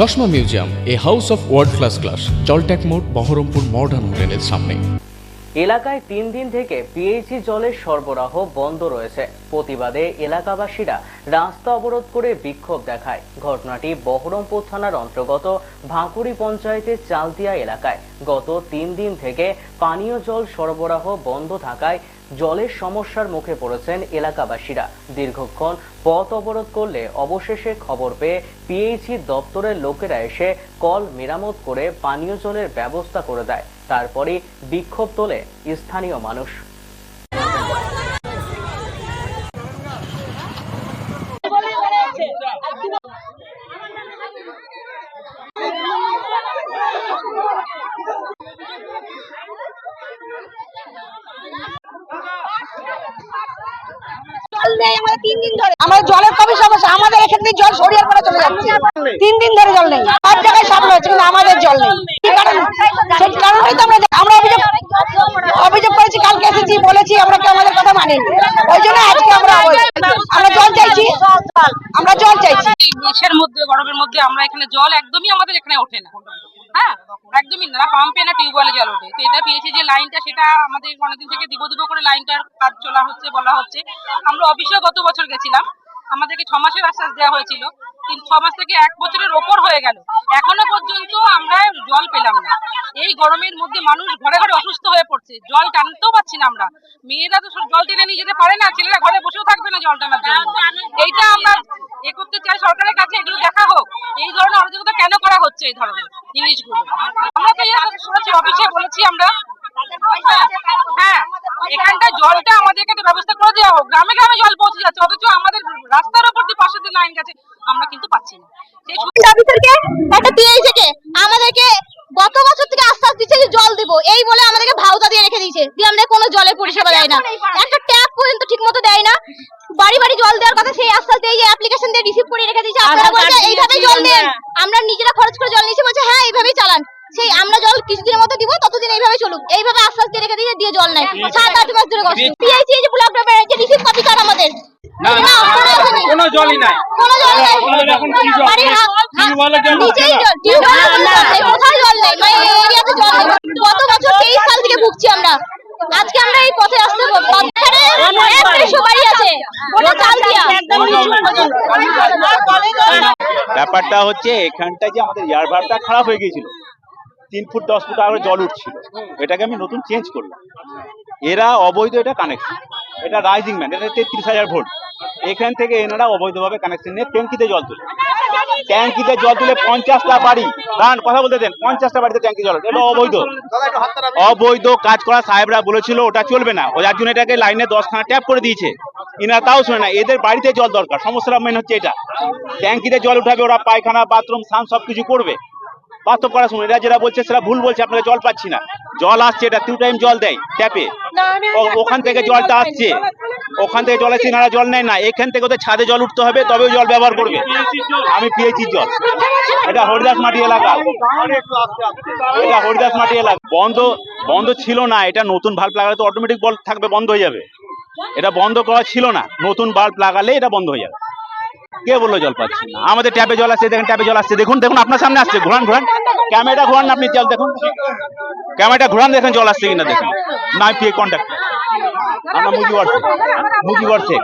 চশমা museum, a house of world class class জলট্যাক মোড়, Baharampur modern হোটেলের সামনে। এলাকায় তিন দিন থেকে পিএইচি জলের সরবরাহ বন্ধ রয়েছে। প্রতিবাদে এলাকাবাসীরা রাস্তা অবরোধ করে বিক্ষোভ দেখায়। ঘটনাটি বহরমপুর থানার অন্তর্গত ভাঁকুড়ি পঞ্চায়েতের চালতিয়া এলাকায়। গত তিন দিন থেকে পানীয় জল সরবরাহ বন্ধ থাকায় জলের সমস্যার মুখে পড়েছেন এলাকাবাসীরা। দীর্ঘক্ষণ পথ অবরোধ করলে অবশেষে খবর পেয়ে পিএইচি দপ্তরের লোকেরা এসে কল মেরামত করে পানীয় জলের ব্যবস্থা করে দেয়। তারপরে বিক্ষোভ তোলে স্থানীয় মানুষ। অভিযোগ করেছি, কালকে এসেছি, বলেছি, আমরা কেউ আমাদের কথা মানেনি। ওই জন্য আজকে আমরা আমরা জল চাইছি। আমরা জল চাইছি। মেষের মধ্যে, গরমের মধ্যে আমরা এখানে জল একদমই আমাদের এখানে ওঠে না। হ্যাঁ একদমই না। পাম্পে না টিউবওয়েলে জল ওঠে। তো এটা পেয়েছি যে লাইনটা সেটা আমাদের অনেকদিন থেকে দিব দিব করে লাইনটার কাজ চলা হচ্ছে বলা হচ্ছে। আমরা অফিসেও গত বছর গেছিলাম। আমাদেরকে ছ মাসের আশ্বাস দেওয়া হয়েছিল। কিন্তু ছ মাস থেকে এক বছরের ওপর হয়ে গেল। এখনও পর্যন্ত আমরা জল পেলাম না। এই গরমের মধ্যে মানুষ ঘরে ঘরে অসুস্থ হয়ে পড়ছে। জল টানতেও পাচ্ছি না আমরা। মেয়েরা তো জল টেনে নিয়ে যেতে পারে না। ছেলেরা ঘরে বসেও থাকবে না জল টানার জন্য। এইটা আমরা এই ধরনের অরাজকতা কেন করা হচ্ছে এই ধরনের জিনিসগুলো? আমরা তো শুনেছি, অফিসে বলেছি আমরা। হ্যাঁ এখানটা জলটা আমাদেরকে এখানে ব্যবস্থা করে দেওয়া হোক। গ্রামে গ্রামে জল পৌঁছে যাচ্ছে, অথচ আমাদের রাস্তার উপর দিয়ে পাশে দিয়ে লাইন গেছে, আমরা কিন্তু পাচ্ছি না। সেই সু- অফিসারকে একটা পিএইচি কে আমাদেরকে গত বছর থেকে আশ্বাস দিচ্ছে যে জল দিব এই বলে আমাদেরকে ভাউতা দিয়ে রেখে দিয়েছে দিয়ে আমাদের কোনো জলের পরিষেবা দেয় না একটা ট্যাপ পর্যন্ত ঠিক মতো দেয় না বাড়ি বাড়ি জল দেওয়ার কথা সেই আশ্বাস দিয়ে যে অ্যাপ্লিকেশন দিয়ে রিসিভ করে রেখে দিয়েছে আপনারা বলছে এইভাবেই জল আমরা। নিজেরা খরচ করে জল নিয়েছি। বলছে হ্যাঁ এইভাবেই চালান। সেই আমরা জল কিছুদিনের মতো দিব ততদিন এইভাবে চলুক। এইভাবে আস্তে আস্তে রেখে দিয়ে দিয়ে জল নাই। সাত আট মাস ধরে কষ্ট। পিআইসি এই যে ব্লক ডবের যে রিসিভ কপি কার আমাদের। না কোনো জলই নাই। কোনো জল নাই। নিচেই এখন কি জল? বাড়ির হা- হা- টিউবওয়েলের জল নিচেই জল টিউবওয়েলের জল নেই কোথাও জল নেই মানে এই এরিয়াতে জল নেই গত বছর তেইশ সাল থেকে ভুগছি আমরা আজকে আমরা এই পথে আসতে এখানে একত্রিশশো বাড়ি আছে ওটা চাল দিয়া ব্যাপারটা হচ্ছে এখানটা যে আমাদের এয়ার ভাবটা খারাপ হয়ে গিয়েছিল। তিন ফুট, দশ ফুট আগে জল উঠছিল। এটাকে আমি নতুন চেঞ্জ করলাম। এরা অবৈধ এটা কানেকশন এটা রাইজিং ম্যান এটা তেত্রিশ হাজার ভোল্ট। এখান থেকে এনারা অবৈধভাবে কানেকশন নিয়ে ট্যাঙ্কিতে জল তুলে। ট্যাঙ্কিতে জল তুলে পঞ্চাশটা বাড়ি, দাঁড়ান, কথা বলতে দেন, পঞ্চাশটা বাড়িতে ট্যাঙ্কি জল এটা অবৈধ। অবৈধ কাজ করা সাহেবরা বলেছিল, ওটা চলবে না। ও যার জন্য এটাকে লাইনে দশখানা ট্যাপ করে দিয়েছে। ইনারা তাও শোনে না এদের বাড়িতে জল দরকার সমস্যাটা মেন হচ্ছে এটা। ট্যাঙ্কিতে জল উঠাবে ওরা পায়খানা বাথরুম স্নান সব কিছু করবে। বাস্তব করার সময় এরা যেটা বলছে সেটা ভুল বলছে আপনারা জল পাচ্ছি না। জল আসছে এটা টু টাইম জল দেয় ট্যাপে ওখান থেকে জলটা আসছে। ওখান থেকে জল আসছে এনারা জল নেয় না এখান থেকে ওদের ছাদে জল উঠতে হবে তবে জল ব্যবহার করবে। আমি পেয়েছি জল। এটা হরিদাস মাটি এলাকা। এটা হরিদাস মাটি এলাকা। বন্ধ বন্ধ ছিল না এটা নতুন ভাল্ব লাগালে তো অটোমেটিক বল থাকবে বন্ধ হয়ে যাবে। এটা বন্ধ করা ছিল না। নতুন বাল্ব লাগালে এটা বন্ধ হয়ে যাবে। কে বলল জল পাচ্ছি না? আমাদের ট্যাপে জল আসছে, দেখেন ট্যাপে জল আসছে। দেখুন দেখুন, আপনার সামনে আসছে। ঘোরান ঘোরান। ক্যামেরাটা ঘোরান আপনি জল দেখুন। ক্যামেরাটা ঘোরান, দেখেন জল আসছে কিনা, দেখুন। না পিয়ে কন্ট্যাক্ট আমরা মুজি ওয়ার্ড মুজি শেখ।